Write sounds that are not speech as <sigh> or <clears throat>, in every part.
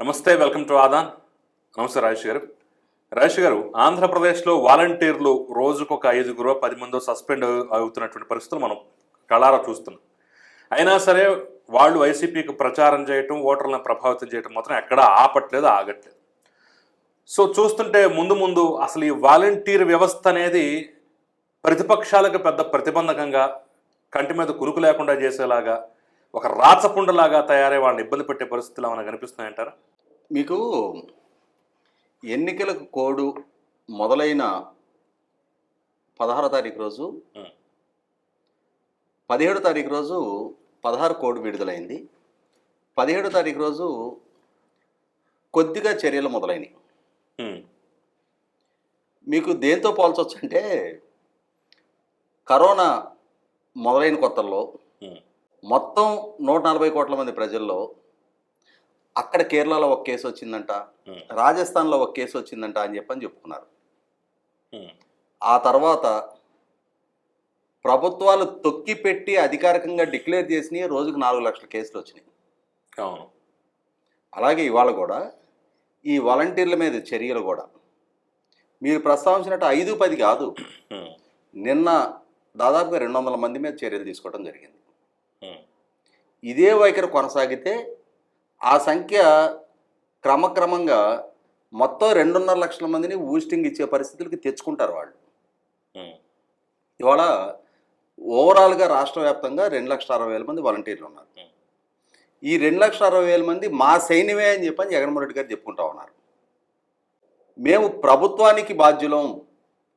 నమస్తే welcome to Aadan నమస్తే రాజేష్ గారు. రాజేష్ గారు ఆంధ్రప్రదేశ్లో వాలంటీర్లు రోజుకొక ఐదుగురు పది మందో సస్పెండ్ అవుతున్నటువంటి పరిస్థితులు మనం కళారా చూస్తున్నాం. అయినా సరే వాళ్ళు వైసీపీకి ప్రచారం చేయటం ఓటర్లను ప్రభావితం చేయటం మాత్రం ఎక్కడ ఆపట్లేదు ఆగట్లేదు. సో చూస్తుంటే ముందు ముందు అసలు ఈ వాలంటీర్ వ్యవస్థ అనేది ప్రతిపక్షాలకు పెద్ద ప్రతిబంధకంగా కంటి మీద కురుకు లేకుండా చేసేలాగా ఒక రాచపుండలాగా తయారై వాళ్ళని ఇబ్బంది పెట్టే పరిస్థితులు ఏమైనా కనిపిస్తున్నాయంటారా మీకు ఎన్నికలకు కోడ్ మొదలైన పదహారో తారీఖు రోజు. పదిహేడు తారీఖు రోజు పదహారు కోడ్ విడుదలైంది. పదిహేడు తారీఖు రోజు కొద్దిగా చర్యలు మొదలైనవి మీకు దేంతో పోల్చొచ్చు అంటే కరోనా మొదలైన కొత్తల్లో మొత్తం నూట నలభై కోట్ల మంది ప్రజల్లో అక్కడ కేరళలో ఒక కేసు వచ్చిందంట ఉమ్, రాజస్థాన్లో ఒక కేసు వచ్చిందంట అని చెప్పని చెప్పుకున్నారు. ఉమ్, ఆ తర్వాత ప్రభుత్వాలు తొక్కి పెట్టి అధికారికంగా డిక్లేర్ చేసినాయి రోజుకు నాలుగు లక్షల కేసులు వచ్చినాయి. అవును. అలాగే ఇవాళ కూడా ఈ వాలంటీర్ల మీద చర్యలు కూడా. మీరు ప్రస్తావించినట్టు ఐదు పది కాదు. ఉమ్, నిన్న దాదాపుగా రెండు వందల మంది మీద చర్యలు తీసుకోవడం జరిగింది. ఇదే వైఖరి కొనసాగితే ఆ సంఖ్య క్రమక్రమంగా మొత్తం రెండున్నర లక్షల మందిని ఊస్టింగ్ ఇచ్చే పరిస్థితులకి తెచ్చుకుంటారు వాళ్ళు. ఇవాళ ఓవరాల్గా రాష్ట్ర వ్యాప్తంగా రెండు లక్షల అరవై వేల మంది వాలంటీర్లు ఉన్నారు. ఈ రెండు లక్షల అరవై వేల మంది మా సైన్యమే అని చెప్పని జగన్మోహన్ రెడ్డి గారు చెప్పుకుంటా ఉన్నారు. మేము ప్రభుత్వానికి బాధ్యులం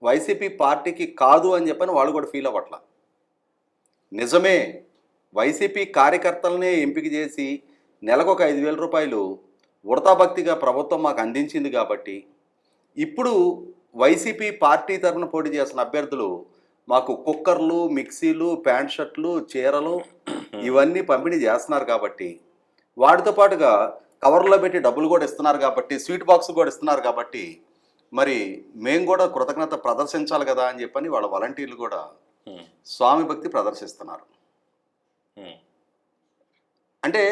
వైసీపీ పార్టీకి కాదు అని చెప్పని వాళ్ళు కూడా ఫీల్ అవ్వట్ల. నిజమే వైసీపీ కార్యకర్తలనే ఎంపిక చేసి నెలకు ఒక ఐదు వేల రూపాయలు ఉడతాభక్తిగా ప్రభుత్వం మాకు అందించింది కాబట్టి ఇప్పుడు వైసీపీ పార్టీ తరఫున పోటీ చేస్తున్న అభ్యర్థులు మాకు కుక్కర్లు మిక్సీలు ప్యాంట్ షర్ట్లు చీరలు ఇవన్నీ పంపిణీ చేస్తున్నారు కాబట్టి వాటితో పాటుగా కవర్లో పెట్టి డబ్బులు కూడా ఇస్తున్నారు కాబట్టి స్వీట్ బాక్స్ కూడా ఇస్తున్నారు కాబట్టి మరి మేము కూడా కృతజ్ఞత ప్రదర్శించాలి కదా అని చెప్పని వాళ్ళ వాలంటీర్లు కూడా స్వామి భక్తి ప్రదర్శిస్తున్నారు. అంటే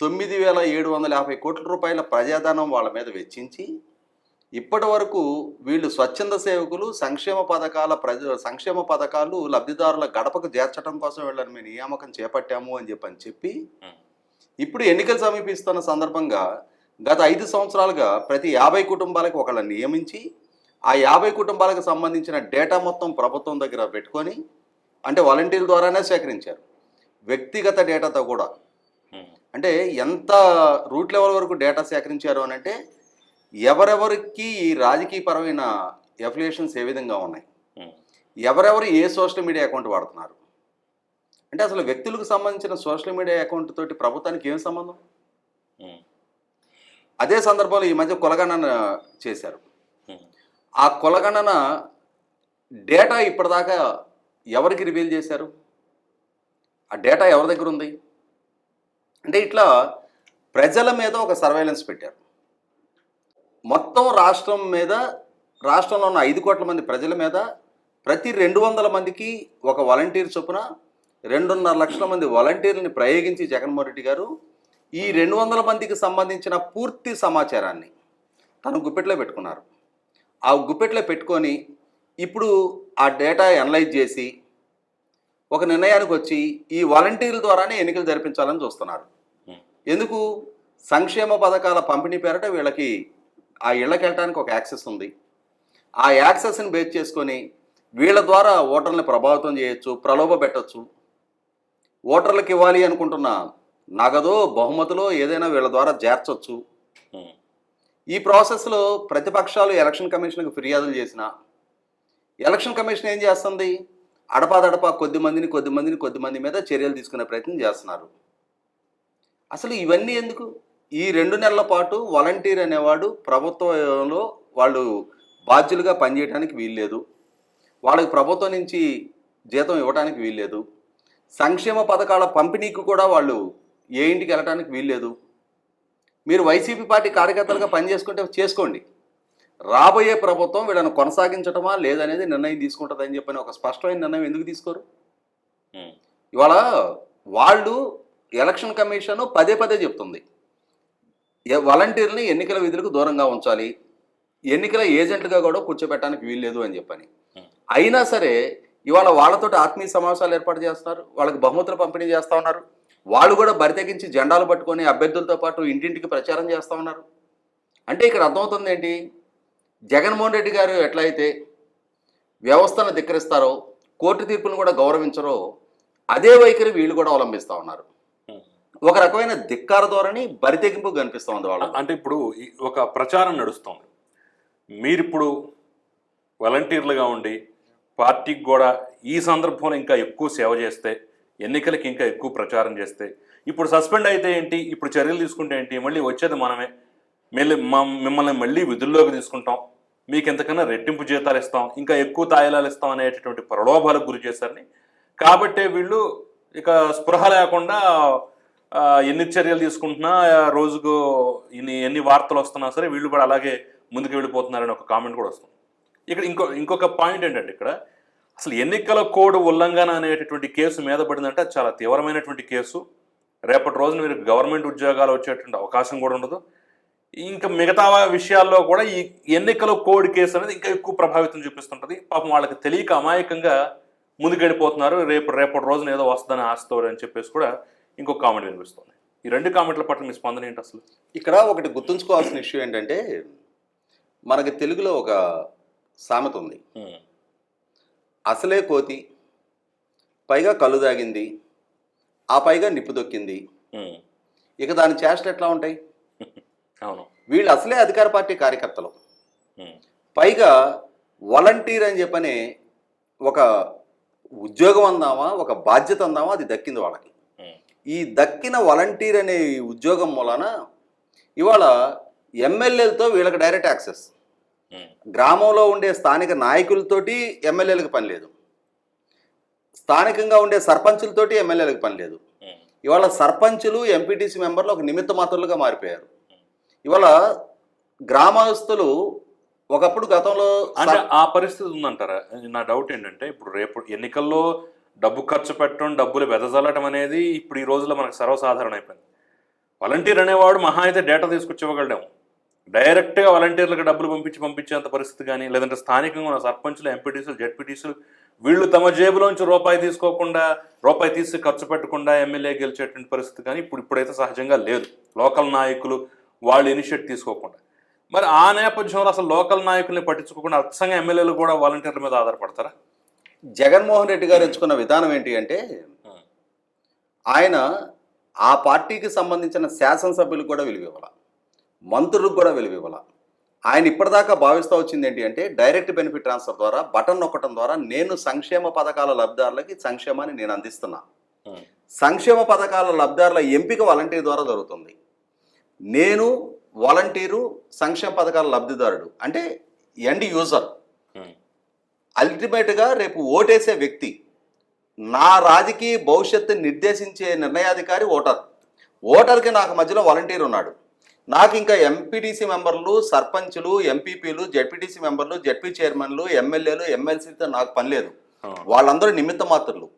తొమ్మిది వేల ఏడు వందల యాభై కోట్ల రూపాయల ప్రజాధనం వాళ్ళ మీద వెచ్చించి ఇప్పటి వరకు వీళ్ళు స్వచ్ఛంద సేవకులు సంక్షేమ పథకాల ప్రజ సంక్షేమ పథకాలు లబ్ధిదారుల గడపకు చేర్చడం కోసం వీళ్ళని మేము నియామకం చేపట్టాము అని చెప్పని చెప్పి ఇప్పుడు ఎన్నికలు సమీపిస్తున్న సందర్భంగా గత ఐదు సంవత్సరాలుగా ప్రతి యాభై కుటుంబాలకు ఒకళ్ళని నియమించి ఆ యాభై కుటుంబాలకు సంబంధించిన డేటా మొత్తం ప్రభుత్వం దగ్గర పెట్టుకొని అంటే వాలంటీర్ల ద్వారానే సేకరించారు. వ్యక్తిగత డేటాతో కూడా. అంటే ఎంత రూట్ లెవెల్ వరకు డేటా సేకరించారు అని అంటే ఎవరెవరికి ఈ రాజకీయపరమైన ఎఫిలియేషన్స్ ఏ విధంగా ఉన్నాయి? ఎవరెవరు ఏ సోషల్ మీడియా అకౌంట్ వాడుతున్నారు? అంటే అసలు వ్యక్తులకు సంబంధించిన సోషల్ మీడియా అకౌంట్ తోటి ప్రభుత్వానికి ఏం సంబంధం? అదే సందర్భంలో ఈ మధ్య కులగణన చేశారు. ఆ కులగణన డేటా ఇప్పటిదాకా ఎవరికి రివీల్ చేశారు? ఆ డేటా ఎవరి దగ్గర ఉంది? అంటే ఇట్లా ప్రజల మీద ఒక సర్వైలెన్స్ పెట్టారు. మొత్తం రాష్ట్రం మీద రాష్ట్రంలో ఉన్న ఐదు కోట్ల మంది ప్రజల మీద ప్రతి రెండు వందల మందికి ఒక వాలంటీర్ చొప్పున రెండున్నర లక్షల మంది వాలంటీర్లని ప్రయోగించి జగన్మోహన్ రెడ్డి గారు ఈ రెండు వందల మందికి సంబంధించిన పూర్తి సమాచారాన్ని తను గుప్పెట్లో పెట్టుకున్నారు. ఆ గుప్పెట్లో పెట్టుకొని ఇప్పుడు ఆ డేటా అనలైజ్ చేసి ఒక నిర్ణయానికి వచ్చి ఈ వాలంటీర్ల ద్వారానే ఎన్నికలు జరిపించాలని చూస్తున్నారు. ఎందుకు? సంక్షేమ పథకాల పంపిణీ పేరట వీళ్ళకి ఆ ఇళ్ళకి వెళ్ళడానికి ఒక యాక్సెస్ ఉంది. ఆ యాక్సెస్ని బేస్ చేసుకొని వీళ్ళ ద్వారా ఓటర్ని ప్రభావితం చేయొచ్చు ప్రలోభ పెట్టచ్చు. ఓటర్లకు ఇవ్వాలి అనుకుంటున్న నగదో బహుమతులో ఏదైనా వీళ్ళ ద్వారా చేర్చొచ్చు. ఈ ప్రాసెస్లో ప్రతిపక్షాలు ఎలక్షన్ కమిషన్కి ఫిర్యాదులు చేసిన ఎలక్షన్ కమిషన్ ఏం చేస్తుంది? అడపాదడపా కొద్ది మందిని కొద్ది మందిని కొద్ది మంది మీద చర్యలు తీసుకునే ప్రయత్నం చేస్తున్నారు. అసలు ఇవన్నీ ఎందుకు? ఈ రెండు నెలల పాటు వాలంటీర్ అనేవాడు ప్రభుత్వంలో వాళ్ళు బాధ్యులుగా పనిచేయడానికి వీల్లేదు. వాళ్ళకి ప్రభుత్వం నుంచి జీతం ఇవ్వడానికి వీల్లేదు. సంక్షేమ పథకాల పంపిణీకి కూడా వాళ్ళు ఏ ఇంటికి వెళ్ళడానికి వీల్లేదు. మీరు వైసీపీ పార్టీ కార్యకర్తలుగా పనిచేసుకుంటే చేసుకోండి. రాబోయే ప్రభుత్వం వీళ్ళని కొనసాగించటమా లేదనేది నిర్ణయం తీసుకుంటుందని చెప్పని ఒక స్పష్టమైన నిర్ణయం ఎందుకు తీసుకోరు? ఇవాళ వాళ్ళు ఎలక్షన్ కమిషన్ పదే పదే చెప్తుంది. వాలంటీర్ని ఎన్నికల విధులకు దూరంగా ఉంచాలి. ఎన్నికల ఏజెంట్గా కూడా కూర్చోబెట్టడానికి వీల్లేదు అని చెప్పని. అయినా సరే ఇవాళ వాళ్ళతోటి ఆత్మీయ సమావేశాలు ఏర్పాటు చేస్తున్నారు. వాళ్ళకి బహుమతులు పంపిణీ చేస్తా ఉన్నారు. వాళ్ళు కూడా బరి తెగించి జెండాలు పట్టుకొని అభ్యర్థులతో పాటు ఇంటింటికి ప్రచారం చేస్తా ఉన్నారు. అంటే ఇక్కడ అర్థమవుతుంది ఏంటి జగన్మోహన్ రెడ్డి గారు ఎట్లయితే వ్యవస్థను ధిక్కరిస్తారో కోర్టు తీర్పును కూడా గౌరవించరో అదే వైఖరి వీళ్ళు కూడా అవలంబిస్తూ ఉన్నారు. ఒక రకమైన ధిక్కార ధోరణి బరితెగింపు కనిపిస్తూ ఉంది వాళ్ళు అంటే ఇప్పుడు ఒక ప్రచారం నడుస్తోంది. మీరిప్పుడు వాలంటీర్లుగా ఉండి పార్టీకి కూడా ఈ సందర్భంలో ఇంకా ఎక్కువ సేవ చేస్తే ఎన్నికలకి ఇంకా ఎక్కువ ప్రచారం చేస్తే ఇప్పుడు సస్పెండ్ అయితే ఏంటి ఇప్పుడు చర్యలు తీసుకుంటే ఏంటి మళ్ళీ వచ్చేది మనమే మళ్ళీ మా- మిమ్మల్ని మళ్ళీ విధుల్లోకి తీసుకుంటాం. మీకు ఎంతకన్నా రెట్టింపు జీతాలు ఇస్తాం ఇంకా ఎక్కువ తాయిలాలు ఇస్తాం అనేటటువంటి ప్రలోభాలకు గురి చేశారని కాబట్టే వీళ్ళు ఇక స్పృహ లేకుండా ఎన్ని చర్యలు తీసుకుంటున్నా రోజుకు ఇన్ని ఎన్ని వార్తలు వస్తున్నా సరే వీళ్ళు కూడా అలాగే ముందుకు వెళ్ళిపోతున్నారని ఒక కామెంట్ కూడా వస్తుంది. ఇక్కడ ఇంకో ఇంకొక పాయింట్ ఏంటంటే ఇక్కడ అసలు ఎన్నికల కోడ్ ఉల్లంఘన అనేటటువంటి కేసు మీద పడిందంటే చాలా తీవ్రమైనటువంటి కేసు. రేపటి రోజున మీరు గవర్నమెంట్ ఉద్యోగాలు వచ్చేటువంటి అవకాశం కూడా ఉండదు. ఇంకా మిగతా విషయాల్లో కూడా ఈ ఎన్నికల కోడ్ కేసు అనేది ఇంకా ఎక్కువ ప్రభావితం చూపిస్తుంటుంది. పాపం వాళ్ళకి తెలియక అమాయకంగా ముందుకెళ్ళిపోతున్నారు. రేపు రేపటి రోజున ఏదో వస్తుందని ఆశతో అని చెప్పేసి కూడా ఇంకొక కామెంట్ వినిపిస్తుంది. ఈ రెండు కామెంట్ల పట్ల మీ స్పందన ఏంటి అసలు? ఇక్కడ ఒకటి గుర్తుంచుకోవాల్సిన ఇష్యూ ఏంటంటే మనకి తెలుగులో ఒక సామెత ఉంది. అసలే కోతి పైగా కళ్ళు దాగింది ఆ పైగా నిప్పు దొక్కింది ఇక దాని చేష్టలు ఎట్లా ఉంటాయి? అవును. వీళ్ళు అసలే అధికార పార్టీ కార్యకర్తలు. పైగా వాలంటీర్ అని చెప్పనే ఒక ఉద్యోగం అందామా ఒక బాధ్యత అందామా అది దక్కింది వాళ్ళకి. ఈ దక్కిన వాలంటీర్ అనే ఉద్యోగం మూలన ఇవాళ ఎమ్మెల్యేలతో వీళ్ళకి డైరెక్ట్ యాక్సెస్. గ్రామంలో ఉండే స్థానిక నాయకులతోటి ఎమ్మెల్యేలకు పని లేదు. స్థానికంగా ఉండే సర్పంచులతోటి ఎమ్మెల్యేలకు పని లేదు. ఇవాళ సర్పంచులు ఎంపీటీసీ మెంబర్లు ఒక నిమిత్త మాత్రులుగా మారిపోయారు. ఇవాళ గ్రామస్తులు ఒకప్పుడు గతంలో అంటే ఆ పరిస్థితి ఉందంటారా? నా డౌట్ ఏంటంటే ఇప్పుడు రేపు ఎన్నికల్లో డబ్బు ఖర్చు పెట్టడం డబ్బులు వెదజల్లటం అనేది ఇప్పుడు ఈ రోజుల్లో మనకు సర్వసాధారణ అయిపోయింది. వాలంటీర్ అనేవాడు మహా అయితే డేటా తీసుకొచ్చి ఇవ్వగలడేమో. డైరెక్ట్గా వాలంటీర్లకు డబ్బులు పంపించి పంపించేంత పరిస్థితి కానీ లేదంటే స్థానికంగా ఉన్న సర్పంచులు ఎంపీటీసీలు జెడ్పీటీసీలు వీళ్ళు తమ జేబులోంచి రూపాయి తీసుకోకుండా రూపాయి తీసి ఖర్చు పెట్టకుండా ఎమ్మెల్యే గెలిచేటువంటి పరిస్థితి కానీ ఇప్పుడు ఇప్పుడైతే సహజంగా లేదు. లోకల్ నాయకులు వాళ్ళు ఇనిషియేట్ తీసుకోకుండా. మరి ఆ నేపథ్యంలో అసలు లోకల్ నాయకుల్ని పట్టించుకోకుండా అచ్చంగా ఎమ్మెల్యేలు కూడా వాలంటీర్ల మీద ఆధారపడతారా? జగన్మోహన్ రెడ్డి గారు ఎంచుకున్న విధానం ఏంటి అంటే ఆయన ఆ పార్టీకి సంబంధించిన శాసనసభ్యులకు కూడా విలువ ఇవ్వాల మంత్రులకు కూడా విలువ ఇవ్వాల ఆయన ఇప్పటిదాకా భావిస్తూ వచ్చింది ఏంటి అంటే డైరెక్ట్ బెనిఫిట్ ట్రాన్స్ఫర్ ద్వారా బటన్ నొక్కడం ద్వారా నేను సంక్షేమ పథకాల లబ్ధిదారులకి సంక్షేమాన్ని నేను అందిస్తున్నా. సంక్షేమ పథకాల లబ్ధిదారుల ఎంపిక వాలంటీర్ ద్వారా జరుగుతుంది. నేను వాలంటీరు సంక్షేమ పథకాల లబ్ధిదారుడు. అంటే ఎండ్ యూజర్. ఉమ్, అల్టిమేట్గా రేపు ఓటేసే వ్యక్తి నా రాజకీయ భవిష్యత్తు నిర్దేశించే నిర్ణయాధికారి ఓటర్. ఓటర్కి నాకు మధ్యలో వాలంటీర్ ఉన్నాడు. నాకు ఇంకా ఎంపీటీసీ మెంబర్లు సర్పంచులు ఎంపీపీలు జెడ్పీటీసీ మెంబర్లు జెడ్పీ చైర్మన్లు ఎమ్మెల్యేలు ఎమ్మెల్సీతో నాకు పని లేదు. ఆ, వాళ్ళందరూ నిమిత్త మాత్రులు.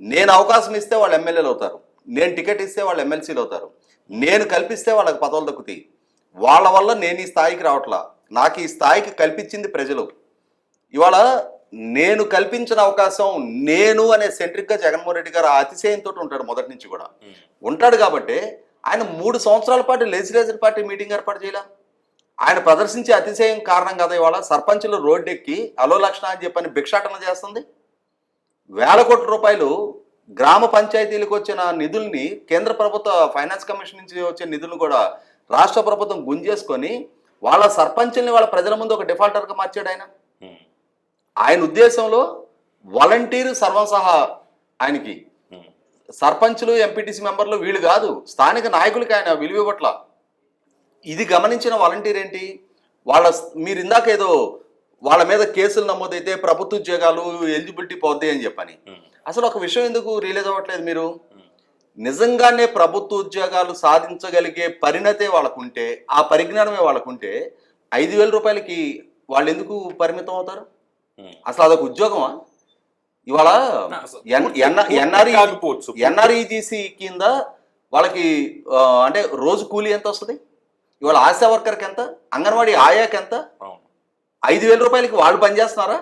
నేను అవకాశం ఇస్తే వాళ్ళు ఎమ్మెల్యేలు అవుతారు. నేను టికెట్ ఇస్తే వాళ్ళు ఎమ్మెల్సీలు అవుతారు. నేను కల్పిస్తే వాళ్ళకి పదవులు దక్కుతాయి. వాళ్ళ వల్ల నేను ఈ స్థాయికి రావట్లా? నాకు ఈ స్థాయికి కల్పించింది ప్రజలు. ఇవాళ నేను కల్పించిన అవకాశం నేను అనే సెంట్రిక్గా జగన్మోహన్ రెడ్డి గారు అతిశయంతో ఉంటాడు మొదటి నుంచి కూడా. ఉంటాడు కాబట్టి ఆయన మూడు సంవత్సరాల పాటు లెజిస్లేచర్ పార్టీ మీటింగ్ ఏర్పాటు చేయాల? ఆయన ప్రదర్శించే అతిశయం కారణం కదా ఇవాళ? సర్పంచులు రోడ్డెక్కి అలో లక్షణ అని చెప్పని భిక్షాటన చేస్తుంది. వేల కోట్ల రూపాయలు గ్రామ పంచాయతీలకు వచ్చిన నిధుల్ని కేంద్ర ప్రభుత్వ ఫైనాన్స్ కమిషన్ నుంచి వచ్చే నిధులను కూడా రాష్ట్ర ప్రభుత్వం గుంజేసుకొని వాళ్ళ సర్పంచుల్ని వాళ్ళ ప్రజల ముందు ఒక డిఫాల్టర్గా మార్చాడు ఆయన. ఆయన ఉద్దేశంలో వాలంటీరు సర్వం సహా ఆయనకి సర్పంచులు ఎంపీటీసీ మెంబర్లు వీళ్ళు కాదు స్థానిక నాయకులకి ఆయన విలువ ఇవ్వట్ల. ఇది గమనించిన వాలంటీర్ ఏంటి? వాళ్ళ మీరు ఇందాక ఏదో వాళ్ళ మీద కేసులు నమోదైతే ప్రభుత్వ ఉద్యోగాలు ఎలిజిబిలిటీ పోద్ది అని చెప్పని. అసలు ఒక విషయం ఎందుకు రియలైజ్ అవ్వట్లేదు మీరు. నిజంగానే ప్రభుత్వ ఉద్యోగాలు సాధించగలిగే పరిణతే వాళ్ళకుంటే ఆ పరిజ్ఞానమే వాళ్ళకుంటే ఐదు వేల రూపాయలకి వాళ్ళు ఎందుకు పరిమితం అవుతారు. అసలు అదొక ఉద్యోగమా? ఇవాళ ఎన్ఆర్ఈజీసీ కింద వాళ్ళకి అంటే రోజు కూలీ ఎంత వస్తుంది ఇవాళ ఆశా వర్కర్కి ఎంత అంగన్వాడీ ఆయాకి ఎంత ఐదు వేల రూపాయలకి వాళ్ళు పనిచేస్తున్నారా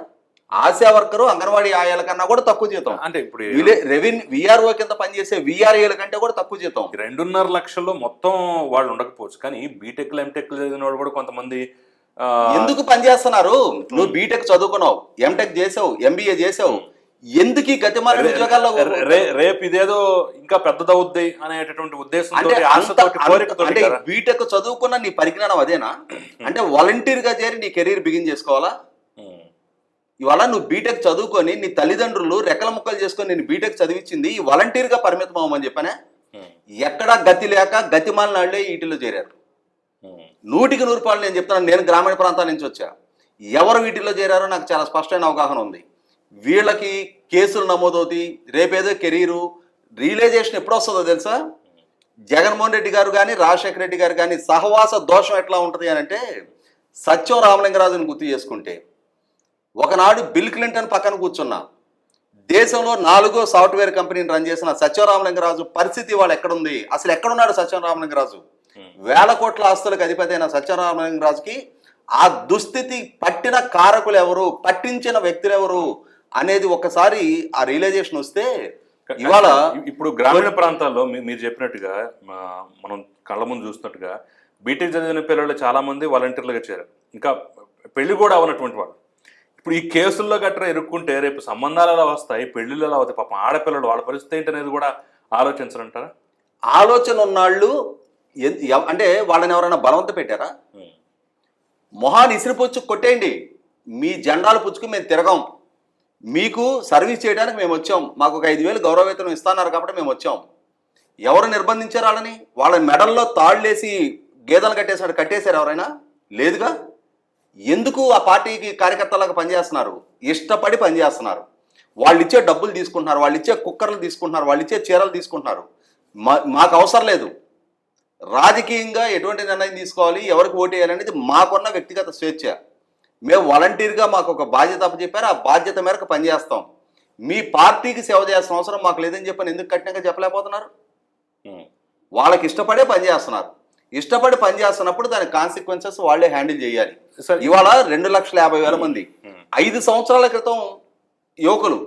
ఆశా వర్కరు అంగన్వాడీ ఆయాల కన్నా కూడా తక్కువ జీతం. అంటే ఇప్పుడు రెవెన్యూ విఆర్ఓ కింద పనిచేసే విఆర్ఏల కంటే కూడా తక్కువ జీతం. రెండున్నర లక్షల్లో మొత్తం వాళ్ళు ఉండకపోవచ్చు. కానీ బీటెక్ ఎంటెక్ చదివిన వాళ్ళు కూడా కొంతమంది ఎందుకు పనిచేస్తున్నారు నువ్వు బీటెక్ చదువుకున్నావు ఎంటెక్ చేసావు ఎంబీఏ చేసావు. ఎందుకు ఈ గతిమాల రే- ఉద్యోగాల్లో రేపు ఇదేదో ఇంకా పెద్దదవుద్ది అనేటటువంటి అంటే కదా. బీటెక్ చదువుకున్న నీ పరిజ్ఞానం అదేనా? అంటే <clears throat> వాలంటీర్గా చేరి నీ కెరీర్ బిగిన్ చేసుకోవాలా? ఇవాళ నువ్వు బీటెక్ చదువుకొని నీ తల్లిదండ్రులు రెక్కల ముక్కలు చేసుకొని నేను బీటెక్ చదివించింది ఈ వాలంటీర్గా పరిమితం అవ్వమని చెప్పానే? ఎక్కడా గతి లేక గతిమాల నాళ్ళే వీటిలో చేరారు. నూటికి నూరు పాలు నేను చెప్తున్నాను నేను గ్రామీణ ప్రాంతాల నుంచి వచ్చా. ఎవరు వీటిలో చేరారో నాకు చాలా స్పష్టమైన అవగాహన ఉంది. వీళ్ళకి కేసులు నమోదవుతాయి రేపేదో కెరీరు రియలైజేషన్ ఎప్పుడు వస్తుందో తెలుసా? జగన్మోహన్ రెడ్డి గారు కానీ రాజశేఖర రెడ్డి గారు కానీ సహవాస దోషం ఎట్లా ఉంటుంది అని అంటే సత్యం రామలింగరాజుని గుర్తు చేసుకుంటే ఒకనాడు బిల్ క్లింటన్ పక్కన కూర్చున్నా. దేశంలో నాలుగో సాఫ్ట్వేర్ కంపెనీని రన్ చేసిన సత్యం రామలింగరాజు పరిస్థితి వాళ్ళు ఎక్కడుంది? అసలు ఎక్కడున్నాడు సత్యం రామలింగరాజు ఉమ్. వేల కోట్ల ఆస్తులకు అధిపతి అయిన సత్యనారాయణరాజుకి ఆ దుస్థితి పట్టిన కారకులు ఎవరు? పట్టించిన వ్యక్తులు ఎవరు? అనేది ఒకసారి ఆ రియలైజేషన్ వస్తే ఇవాళ ఇప్పుడు గ్రామీణ ప్రాంతాల్లో మీరు చెప్పినట్టుగా మనం కళ్ళ ముందు చూస్తున్నట్టుగా బీటెక్ చదివిన పిల్లలు చాలా మంది వాలంటీర్లుగా చేరారు. ఇంకా పెళ్ళి కూడా అవనటువంటి వాళ్ళు. ఇప్పుడు ఈ కేసుల్లో గట్రా ఇరుక్కుంటే రేపు సంబంధాలు ఎలా వస్తాయి పెళ్ళిళ్ళు ఎలా అవుతాయి పాపం ఆడపిల్లలు వాళ్ళ పరిస్థితి ఏంటి అనేది కూడా ఆలోచించరంటారా? ఆలోచన ఉన్నాళ్ళు అంటే వాళ్ళని ఎవరైనా బలవంత పెట్టారా? మొహాన్ని ఇసిరిపుచ్చు కొట్టేయండి. మీ జెండాలు పుచ్చుకు మేము తిరగం. మీకు సర్వీస్ చేయడానికి మేము వచ్చాం. మాకు ఒక ఐదు వేలు గౌరవ వేతనం ఇస్తున్నారు కాబట్టి మేము వచ్చాం. ఎవరు నిర్బంధించారు వాళ్ళని? వాళ్ళ మెడల్లో తాళ్ళేసి గేదెలు కట్టేశాడు కట్టేశారు ఎవరైనా? లేదుగా? ఎందుకు ఆ పార్టీకి కార్యకర్తలాగా పనిచేస్తున్నారు? ఇష్టపడి పనిచేస్తున్నారు. వాళ్ళు ఇచ్చే డబ్బులు తీసుకుంటున్నారు వాళ్ళు ఇచ్చే కుక్కర్లు తీసుకుంటున్నారు వాళ్ళు ఇచ్చే చీరలు తీసుకుంటున్నారు. మా మాకు అవసరం లేదు. రాజకీయంగా ఎటువంటి నిర్ణయం తీసుకోవాలి ఎవరికి ఓటు వేయాలనేది మాకున్న వ్యక్తిగత స్వేచ్ఛ. మేము వాలంటీర్గా మాకు ఒక బాధ్యత అప్పచెప్పారు ఆ బాధ్యత మేరకు పనిచేస్తాం. మీ పార్టీకి సేవ చేయాల్సిన అవసరం మాకు లేదని చెప్పని ఎందుకు కఠినంగా చెప్పలేకపోతున్నారు? వాళ్ళకి ఇష్టపడే పనిచేస్తున్నారు. ఇష్టపడి పనిచేస్తున్నప్పుడు దాని కాన్సిక్వెన్సెస్ వాళ్ళే హ్యాండిల్ చేయాలి. ఇవాళ రెండు లక్షల యాభై వేల మంది. ఐదు సంవత్సరాల క్రితం యువకులు.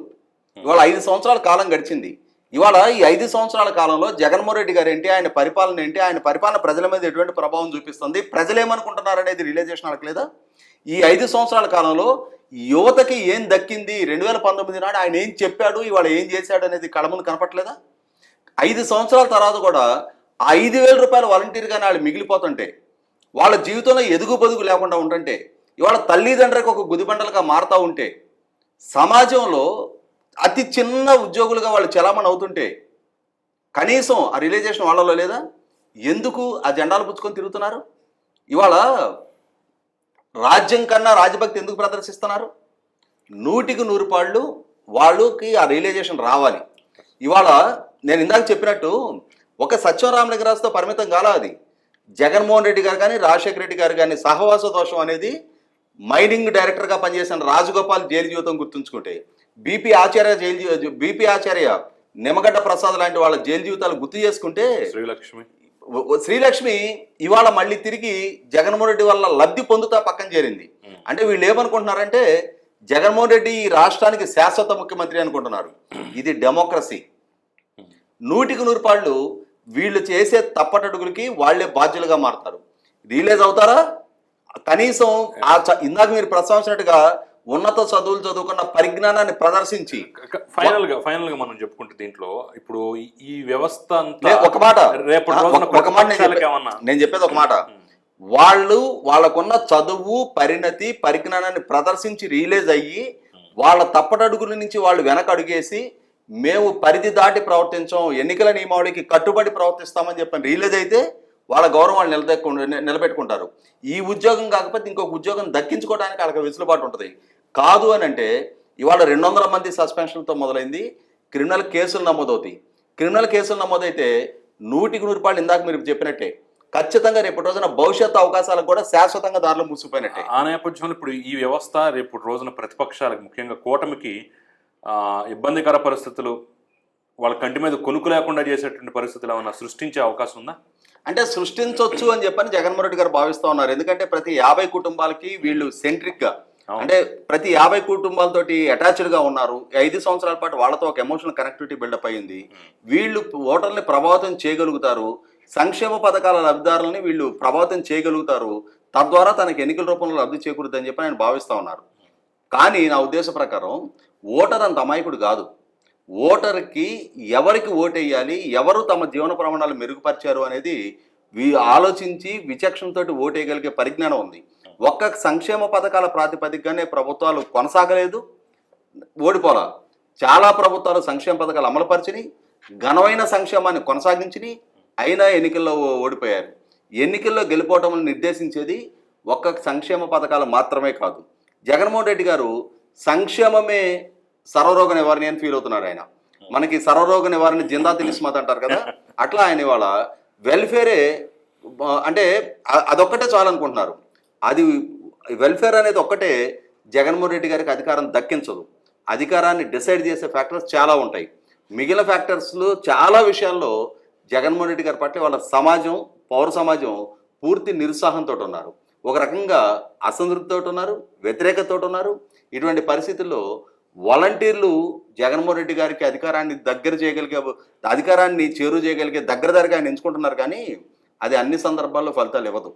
ఇవాళ ఐదు సంవత్సరాల కాలం గడిచింది. ఇవాళ ఈ ఐదు సంవత్సరాల కాలంలో జగన్మోహన్ రెడ్డి గారు ఏంటి ఆయన పరిపాలన ఏంటి ఆయన పరిపాలన ప్రజల మీద ఎటువంటి ప్రభావం చూపిస్తుంది ప్రజలు ఏమనుకుంటున్నారు అనేది రియలైజేషన్ అడగలేదా? ఈ ఐదు సంవత్సరాల కాలంలో యువతకి ఏం దక్కింది? రెండు వేల పంతొమ్మిది నాడు ఆయన ఏం చెప్పాడు? ఇవాళ ఏం చేశాడు అనేది కళ ముందు కనపట్లేదా ఐదు సంవత్సరాల తర్వాత కూడా ఐదు వేల రూపాయలు వాలంటీర్గానే వాళ్ళు మిగిలిపోతుంటే వాళ్ళ జీవితంలో ఎదుగు బదుగు లేకుండా ఉంటుంటే ఇవాళ తల్లిదండ్రులకు ఒక గుదిబండలుగా మారుతూ ఉంటే సమాజంలో అతి చిన్న ఉద్యోగులుగా వాళ్ళు చలామణి అవుతుంటే కనీసం ఆ రిలైజేషన్ వాళ్ళలో లేదా? ఎందుకు ఆ జెండాలు పుచ్చుకొని తిరుగుతున్నారు? ఇవాళ రాజ్యం కన్నా రాజభక్తి ఎందుకు ప్రదర్శిస్తున్నారు? నూటికి నూరు పాళ్ళు వాళ్ళకి ఆ రియలైజేషన్ రావాలి. ఇవాళ నేను ఇందాక చెప్పినట్టు ఒక సత్యం రామలింగరాజుతో పరిమితం కాల అది. జగన్మోహన్ రెడ్డి గారు కానీ రాజశేఖర రెడ్డి గారు కానీ సహవాస దోషం అనేది మైనింగ్ డైరెక్టర్గా పనిచేసిన రాజగోపాల్ జైలు జీవితం గుర్తుంచుకుంటే BP Acharya jail BP Acharya Nimmagadda Prasad లాంటి వాళ్ళ జైలు జీవితాలు గుర్తు చేసుకుంటే శ్రీలక్ష్మి. శ్రీలక్ష్మి ఇవాళ మళ్ళీ తిరిగి జగన్మోహన్ రెడ్డి వల్ల లబ్ధి పొందుతా పక్కన చేరింది. అంటే వీళ్ళు ఏమనుకుంటున్నారంటే జగన్మోహన్ రెడ్డి ఈ రాష్ట్రానికి శాశ్వత ముఖ్యమంత్రి అనుకుంటున్నారు. ఇది డెమోక్రసీ. నూటికి నూరు పాళ్ళు వీళ్ళు చేసే తప్పటడుగులకి వాళ్ళే బాధ్యులుగా మారుతారు. రియలైజ్ అవుతారా? కనీసం ఆ ఇందాక మీరు ప్రస్తావించినట్టుగా ఉన్నత చదువులు చదువుకున్న పరిజ్ఞానాన్ని ప్రదర్శించి ఫైనల్గా ఫైనల్గా మనం చెప్పుకుంటే దీంట్లో ఇప్పుడు ఈ- వ్యవస్థ ఒక మాట. రేపటి ఒక- మాట నేను చెప్పేది ఒక మాట. వాళ్ళు వాళ్ళకున్న చదువు పరిణతి పరిజ్ఞానాన్ని ప్రదర్శించి రియలైజ్ అయ్యి వాళ్ళ తప్పటడుగుల నుంచి వాళ్ళు వెనక అడుగేసి మేము పరిధి దాటి ప్రవర్తించాం ఎన్నికల నియమావళికి కట్టుబడి ప్రవర్తిస్తామని చెప్పని రిలీజ్ అయితే వాళ్ళ గౌరవాలు నిలదెక్కు నిలబెట్టుకుంటారు. ఈ ఉద్యోగం కాకపోతే ఇంకొక ఉద్యోగం దక్కించుకోవడానికి వాళ్ళకి వెసులుబాటు ఉంటుంది. కాదు అని అంటే ఇవాళ రెండు వందల మంది సస్పెన్షన్తో మొదలైంది క్రిమినల్ కేసులు నమోదవుతాయి. క్రిమినల్ కేసులు నమోదైతే నూటికి నూరు రూపాయలు ఇందాక మీరు చెప్పినట్టే. ఖచ్చితంగా రేపటి రోజున భవిష్యత్ అవకాశాలకు కూడా శాశ్వతంగా దారిలో మూసిపోయినట్టే. ఆ నేపథ్యంలో ఇప్పుడు ఈ వ్యవస్థ రేపు రోజున ప్రతిపక్షాలకు ముఖ్యంగా కూటమికి ఇబ్బందికర పరిస్థితులు వాళ్ళ కంటి మీద కొనుక్కు లేకుండా చేసేటువంటి పరిస్థితులు ఏమన్నా సృష్టించే అవకాశం ఉందా? అంటే సృష్టించవచ్చు అని చెప్పని జగన్మోహన్ రెడ్డి గారు భావిస్తూ ఉన్నారు. ఎందుకంటే ప్రతి యాభై కుటుంబాలకి వీళ్ళు సెంట్రిక్గా అవును. అంటే ప్రతి యాభై కుటుంబాలతోటి అటాచ్డ్గా ఉన్నారు. ఐదు సంవత్సరాల పాటు వాళ్ళతో ఒక ఎమోషనల్ కనెక్టివిటీ బిల్డప్ అయింది. వీళ్ళు ఓటర్ని ప్రభావితం చేయగలుగుతారు. సంక్షేమ పథకాల లబ్ధిదారులని వీళ్ళు ప్రభావితం చేయగలుగుతారు. తద్వారా తనకి ఎన్నికల రూపంలో లబ్ధి చేకూరుద్దని చెప్పి ఆయన భావిస్తూ ఉన్నారు. కానీ నా ఉద్దేశ ప్రకారం ఓటర్ అంత అమాయకుడు కాదు. ఓటర్కి ఎవరికి ఓటేయాలి ఎవరు తమ జీవన ప్రమాణాలు మెరుగుపరిచారు అనేది ఆలోచించి విచక్షణతో ఓటేయగలిగే పరిజ్ఞానం ఉంది. ఒక్క సంక్షేమ పథకాల ప్రాతిపదికగానే ప్రభుత్వాలు కొనసాగలేదు ఓడిపోలా. చాలా ప్రభుత్వాలు సంక్షేమ పథకాలు అమలుపరిచినాయి ఘనమైన సంక్షేమాన్ని కొనసాగించినాయి అయినా ఎన్నికల్లో ఓడిపోయారు. ఎన్నికల్లో గెలుపోవటం నిర్దేశించేది ఒక్క సంక్షేమ పథకాలు మాత్రమే కాదు. జగన్మోహన్ రెడ్డి గారు సంక్షేమమే సర్వరోగ నివారణ అని ఫీల్ అవుతున్నారు ఆయన. మనకి సర్వరోగ నివారణ జిందా తిలిస్మత్ అంటారు కదా అట్లా ఆయన ఇవాళ వెల్ఫేరే అంటే అదొక్కటే చాలనుకుంటున్నారు అది వెల్ఫేర్ అనేది ఒక్కటే జగన్మోహన్ రెడ్డి గారికి అధికారం దక్కించదు. అధికారాన్ని డిసైడ్ చేసే ఫ్యాక్టర్స్ చాలా ఉంటాయి. మిగిలిన ఫ్యాక్టర్స్లో చాలా విషయాల్లో జగన్మోహన్ రెడ్డి గారి పట్ల వాళ్ళ సమాజం పౌర సమాజం పూర్తి నిరుత్సాహంతో ఉన్నారు. ఒక రకంగా అసంతృప్తితో ఉన్నారు వ్యతిరేకతతో ఉన్నారు. ఇటువంటి పరిస్థితుల్లో వాలంటీర్లు జగన్మోహన్ రెడ్డి గారికి అధికారాన్ని దగ్గర చేయగలిగే అధికారాన్ని చేరువ చేయగలిగే దగ్గర దగ్గరగా ఆయన ఎంచుకుంటున్నారు కానీ అది అన్ని సందర్భాల్లో ఫలితాలు ఇవ్వదు.